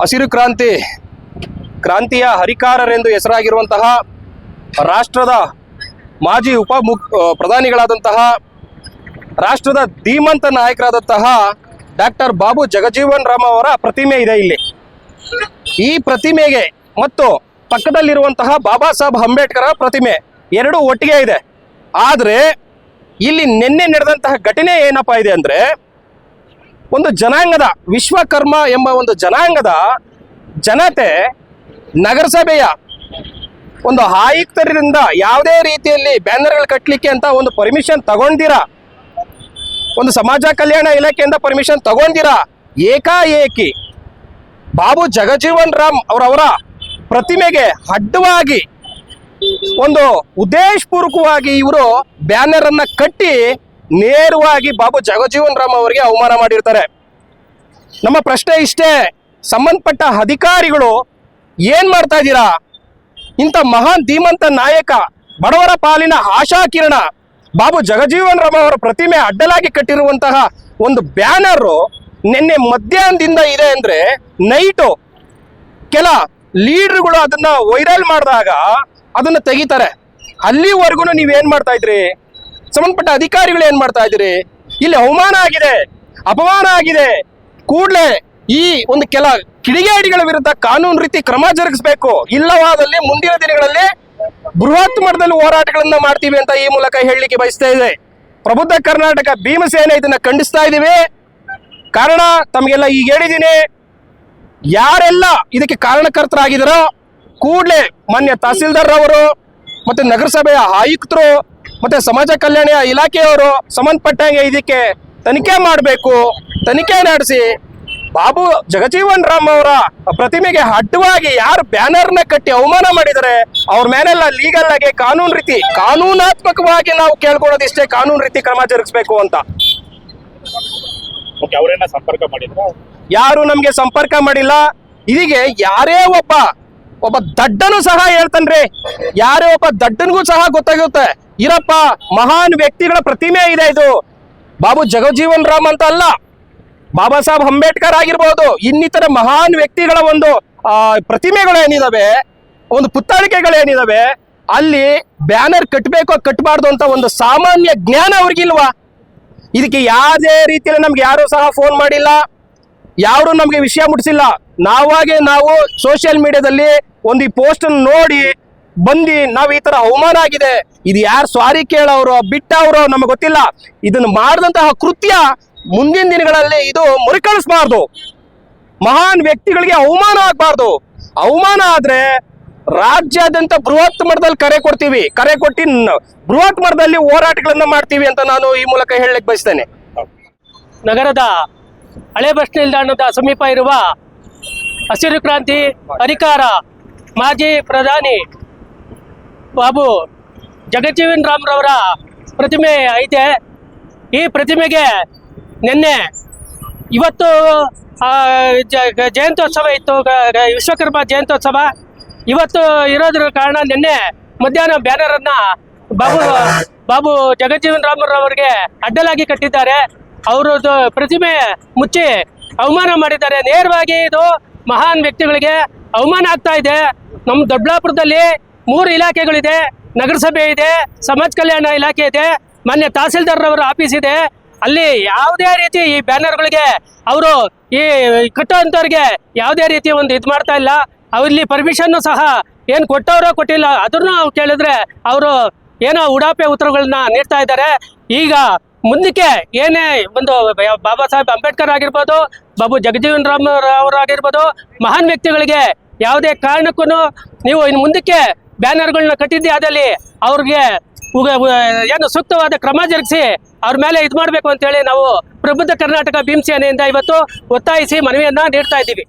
ಹಸಿರು ಕ್ರಾಂತಿ, ಕ್ರಾಂತಿಯ ಹರಿಕಾರರೆಂದು ಹೆಸರಾಗಿರುವಂತಹ ರಾಷ್ಟ್ರದ ಮಾಜಿ ಉಪ ಪ್ರಧಾನಿಗಳಾದಂತಹ ರಾಷ್ಟ್ರದ ಧೀಮಂತ ನಾಯಕರಾದಂತಹ ಡಾಕ್ಟರ್ ಬಾಬು ಜಗಜೀವನ್ ರಾಮ್ ಅವರ ಪ್ರತಿಮೆ ಇದೆ ಇಲ್ಲಿ. ಈ ಪ್ರತಿಮೆಗೆ ಮತ್ತು ಪಕ್ಕದಲ್ಲಿರುವಂತಹ ಬಾಬಾ ಸಾಹೇಬ್ ಅಂಬೇಡ್ಕರ್ ಪ್ರತಿಮೆ ಎರಡೂ ಒಟ್ಟಿಗೆ ಇದೆ. ಆದರೆ ಇಲ್ಲಿ ನಿನ್ನೆ ನಡೆದಂತಹ ಘಟನೆ ಏನಪ್ಪಾ ಇದೆ ಅಂದ್ರೆ ಒಂದು ಜನಾಂಗದ ವಿಶ್ವಕರ್ಮ ಎಂಬ ಒಂದು ಜನಾಂಗದ ಜನತೆ ನಗರಸಭೆಯ ಒಂದು ಆಯುಕ್ತರಿಂದ ಯಾವುದೇ ರೀತಿಯಲ್ಲಿ ಬ್ಯಾನರ್ಗಳು ಕಟ್ಟಲಿಕ್ಕೆ ಅಂತ ಒಂದು ಪರ್ಮಿಷನ್ ತಗೊಂಡಿರಾ? ಒಂದು ಸಮಾಜ ಕಲ್ಯಾಣ ಇಲಾಖೆಯಿಂದ ಪರ್ಮಿಷನ್ ತಗೊಂಡಿರಾ? ಏಕಾಏಕಿ. ಬಾಬು ಜಗಜೀವನ್ ರಾಮ್ ಅವರವರ ಪ್ರತಿಮೆಗೆ ಅಡ್ಡವಾಗಿ ಒಂದು ಉದ್ದೇಶಪೂರ್ವಕವಾಗಿ ಇವರು ಬ್ಯಾನರ್ ಅನ್ನ ಕಟ್ಟಿ ನೇರವಾಗಿ ಬಾಬು ಜಗಜೀವನ್ ರಾಮ್ ಅವರಿಗೆ ಅವಮಾನ ಮಾಡಿರ್ತಾರೆ. ನಮ್ಮ ಪ್ರಶ್ನೆ ಇಷ್ಟೇ, ಸಂಬಂಧಪಟ್ಟ ಅಧಿಕಾರಿಗಳು ಏನ್ ಮಾಡ್ತಾ ಇದ್ದೀರಾ? ಇಂಥ ಮಹಾನ್ ಧೀಮಂತ ನಾಯಕ, ಬಡವರ ಪಾಲಿನ ಆಶಾಕಿರಣ ಬಾಬು ಜಗಜೀವನ್ ರಾಮ್ ಅವರ ಪ್ರತಿಮೆ ಅಡ್ಡಲಾಗಿ ಕಟ್ಟಿರುವಂತಹ ಒಂದು ಬ್ಯಾನರು ನಿನ್ನೆ ಮಧ್ಯಾಹ್ನದಿಂದ ಇದೆ ಅಂದ್ರೆ ನೈಟು. ಕೆಲ ಲೀಡರ್ಗಳು ಅದನ್ನ ವೈರಲ್ ಮಾಡಿದಾಗ ಅದನ್ನ ತೆಗಿತಾರೆ. ಅಲ್ಲಿವರೆಗೂ ನೀವೇನ್ ಮಾಡ್ತಾ ಇದ್ರಿ? ಸಂಬಂಧಪಟ್ಟ ಅಧಿಕಾರಿಗಳು ಏನ್ ಮಾಡ್ತಾ ಇದ್ದೀರಿ? ಇಲ್ಲಿ ಅವಮಾನ ಆಗಿದೆ, ಅಪಮಾನ ಆಗಿದೆ. ಕೂಡಲೇ ಈ ಒಂದು ಕೆಲ ಕಿಡಿಗೇಡಿಗಳ ವಿರುದ್ಧ ಕಾನೂನು ರೀತಿ ಕ್ರಮ ಜರುಗಿಸಬೇಕು. ಇಲ್ಲವಾದಲ್ಲಿ ಮುಂದಿನ ದಿನಗಳಲ್ಲಿ ಬೃಹತ್ ಮಟ್ಟದಲ್ಲಿ ಹೋರಾಟಗಳನ್ನ ಮಾಡ್ತೀವಿ ಅಂತ ಈ ಮೂಲಕ ಹೇಳಲಿಕ್ಕೆ ಬಯಸ್ತಾ ಇದೆ. ಪ್ರಬುದ್ಧ ಕರ್ನಾಟಕ ಭೀಮಸೇನೆ ಇದನ್ನ ಖಂಡಿಸ್ತಾ ಇದೀವಿ ಕಾರಣ, ತಮಗೆಲ್ಲ ಈಗ ಹೇಳಿದ್ದೀನಿ. ಯಾರೆಲ್ಲ ಇದಕ್ಕೆ ಕಾರಣಕರ್ತರಾಗಿದ್ದಾರೋ, ಕೂಡಲೇ ಮಾನ್ಯ ತಹಸೀಲ್ದಾರ್ ಅವರು, ಮತ್ತೆ ನಗರಸಭೆಯ ಆಯುಕ್ತರು ಮತ್ತೆ ಸಮಾಜ ಕಲ್ಯಾಣ ಇಲಾಖೆಯವರು ಸಂಬಂಧಪಟ್ಟಂಗೆ ಇದಕ್ಕೆ ತನಿಖೆ ಮಾಡಬೇಕು ತನಿಖೆ ನಡೆಸಿ ಬಾಬು ಜಗಜೀವನ್ ರಾಮ್ ಅವರ ಪ್ರತಿಮೆಗೆ ಅಡ್ಡವಾಗಿ ಯಾರು ಬ್ಯಾನರ್ನ ಕಟ್ಟಿ ಅವಮಾನ ಮಾಡಿದರೆ ಅವ್ರ ಮೇಲೆಲ್ಲ ಲೀಗಲ್ ಆಗಿ ಕಾನೂನು ರೀತಿ ಕಾನೂನಾತ್ಮಕವಾಗಿ ನಾವು ಕೇಳ್ಕೊಳ್ಳೋದಿಷ್ಟೇ ಕಾನೂನು ರೀತಿ ಕ್ರಮ ಜರುಗಿಸಬೇಕು ಅಂತ. ಸಂಪರ್ಕ ಮಾಡಿದ್ರು? ಯಾರು ನಮ್ಗೆ ಸಂಪರ್ಕ ಮಾಡಿಲ್ಲ? ಇದಿಗೆ ಯಾರೇ ಒಬ್ಬ ಒಬ್ಬ ದಡ್ಡನು ಸಹ ಹೇಳ್ತಾನ್ರಿ. ಯಾರೇ ಒಬ್ಬ ದಡ್ಡನಿಗೂ ಸಹ ಗೊತ್ತಾಗುತ್ತೆ. ಇರಪ್ಪ ಮಹಾನ್ ವ್ಯಕ್ತಿಗಳ ಪ್ರತಿಮೆ ಇದೆ ಇದು. ಬಾಬು ಜಗಜೀವನ್ ರಾಮ್ ಅಂತ ಅಲ್ಲ. ಬಾಬಾ ಸಾಹೇಬ್ ಅಂಬೇಡ್ಕರ್ ಆಗಿರ್ಬೋದು, ಇನ್ನಿತರ ಮಹಾನ್ ವ್ಯಕ್ತಿಗಳ ಒಂದು ಪ್ರತಿಮೆಗಳು ಏನಿದಾವೆ ಒಂದು ಪುತ್ತಾಳಿಕೆಗಳೇನಿದಾವೆ, ಅಲ್ಲಿ ಬ್ಯಾನರ್ ಕಟ್ಟಬೇಕು ಕಟ್ಟಬಾರ್ದು ಅಂತ ಒಂದು ಸಾಮಾನ್ಯ ಜ್ಞಾನ ಅವ್ರಿಗಿಲ್ವಾ? ಇದಕ್ಕೆ ಯಾವುದೇ ರೀತಿಯಲ್ಲಿ ನಮ್ಗೆ ಯಾರು ಸಹ ಫೋನ್ ಮಾಡಿಲ್ಲ. ಯಾರು ನಮ್ಗೆ ವಿಷಯ ಮುಟ್ಟಿಸಿಲ್ಲ ನಾವಾಗೆ ನಾವು ಸೋಷಿಯಲ್ ಮೀಡಿಯಾದಲ್ಲಿ ಒಂದು ಈ ಪೋಸ್ಟ್ ನೋಡಿ ಬಂದು ನಾವು ಈ ತರ ಅವಮಾನ ಆಗಿದೆ. ಇದು ಯಾರು ಸ್ವಾರಿ ಕೇಳೋರು, ಬಿಟ್ಟವರು ನಮಗೆ ಗೊತ್ತಿಲ್ಲ. ಇದನ್ನು ಮಾಡಿದಂತಹ ಕೃತ್ಯ ಮುಂದಿನ ದಿನಗಳಲ್ಲಿ ಇದು ಮುರಿಕಳಿಸಬಾರ್ದು. ಮಹಾನ್ ವ್ಯಕ್ತಿಗಳಿಗೆ ಅವಮಾನ ಆಗಬಾರ್ದು. ಅವಮಾನ ಆದ್ರೆ ರಾಜ್ಯಾದ್ಯಂತ ಬೃಹತ್ ಮಟ್ಟದಲ್ಲಿ ಕರೆ ಕೊಡ್ತೀವಿ. ಕರೆ ಕೊಟ್ಟಿ ಬೃಹತ್ ಮಟ್ಟದಲ್ಲಿ ಹೋರಾಟಗಳನ್ನ ಮಾಡ್ತೀವಿ ಅಂತ ನಾನು ಈ ಮೂಲಕ ಹೇಳಲಿಕ್ಕೆ ಬಯಸ್ತೇನೆ. ನಗರದ ಹಳೆ ಬಸ್ ನಿಲ್ದಾಣದ ಸಮೀಪ ಇರುವ ಹಸಿರು ಕ್ರಾಂತಿ ಅಧಿಕಾರ ಮಾಜಿ ಪ್ರಧಾನಿ ಬಾಬು ಜಗಜೀವನ್ ರಾಮ್ರವರ ಪ್ರತಿಮೆ ಐತೆ. ಈ ಪ್ರತಿಮೆಗೆ ನಿನ್ನೆ ಇವತ್ತು ಜಯಂತ್ಯೋತ್ಸವ ಇತ್ತು. ವಿಶ್ವಕರ್ಮ ಜಯಂತ್ಯೋತ್ಸವ. ಇವತ್ತು ಇರೋದ್ರ ಕಾರಣ ನಿನ್ನೆ ಮಧ್ಯಾಹ್ನ ಬ್ಯಾನರ್ ಅನ್ನ ಬಾಬು ಬಾಬು ಜಗಜೀವನ್ ರಾಮರವರಿಗೆ ಅಡ್ಡಲಾಗಿ ಕಟ್ಟಿದ್ದಾರೆ. ಅವರದ್ದು ಪ್ರತಿಮೆ ಮುಚ್ಚಿ ಅವಮಾನ ಮಾಡಿದ್ದಾರೆ. ನೇರವಾಗಿ ಇದು ಮಹಾನ್ ವ್ಯಕ್ತಿಗಳಿಗೆ ಅವಮಾನ ಆಗ್ತಾ ಇದೆ. ನಮ್ಮ ದೊಡ್ಡಬಳ್ಳಾಪುರದಲ್ಲಿ ಮೂರು ಇಲಾಖೆಗಳಿದೆ. ನಗರಸಭೆ ಇದೆ, ಸಮಾಜ ಕಲ್ಯಾಣ ಇಲಾಖೆ ಇದೆ ಮೊನ್ನೆ ತಹಸೀಲ್ದಾರ್ ಅವರ ಆಫೀಸ್ ಇದೆ. ಅಲ್ಲಿ ಯಾವುದೇ ರೀತಿ ಈ ಬ್ಯಾನರ್ಗಳಿಗೆ ಅವರು ಈ ಕಟ್ಟುವಂಥವ್ರಿಗೆ ಯಾವುದೇ ರೀತಿ ಒಂದು ಇದು ಮಾಡ್ತಾ ಇಲ್ಲ. ಅವ್ರಲ್ಲಿ ಪರ್ಮಿಷನ್ನು ಸಹ ಏನು ಕೊಟ್ಟವರೋ ಕೊಟ್ಟಿಲ್ಲ. ಅದನ್ನು ಕೇಳಿದ್ರೆ ಅವರು ಏನೋ ಉಡಾಪೆ ಉತ್ತರಗಳನ್ನ ನೀಡ್ತಾ ಇದ್ದಾರೆ. ಈಗ ಮುಂದಕ್ಕೆ ಏನೇ ಒಂದು ಬಾಬಾ ಸಾಹೇಬ್ ಅಂಬೇಡ್ಕರ್ ಆಗಿರ್ಬೋದು, ಬಾಬು ಜಗಜೀವನ್ ರಾಮ್ ಅವರಾಗಿರ್ಬೋದು, ಮಹಾನ್ ವ್ಯಕ್ತಿಗಳಿಗೆ ಯಾವುದೇ ಕಾರಣಕ್ಕೂ ನೀವು ಇನ್ನು ಮುಂದಕ್ಕೆ ಬ್ಯಾನರ್ಗಳನ್ನ ಕಟ್ಟಿದ್ದೆ ಆದಲ್ಲಿ ಅವ್ರಿಗೆ ಏನು ಸೂಕ್ತವಾದ ಕ್ರಮ ಜರುಗಿಸಿ ಅವ್ರ ಮೇಲೆ ಇದು ಮಾಡಬೇಕು ಅಂತೇಳಿ ನಾವು ಪ್ರಬುದ್ಧ ಕರ್ನಾಟಕ ಭೀಮಸೇನೆಯಿಂದ ಇವತ್ತು ಒತ್ತಾಯಿಸಿ ಮನವಿಯನ್ನ ನೀಡ್ತಾ ಇದ್ದೀವಿ.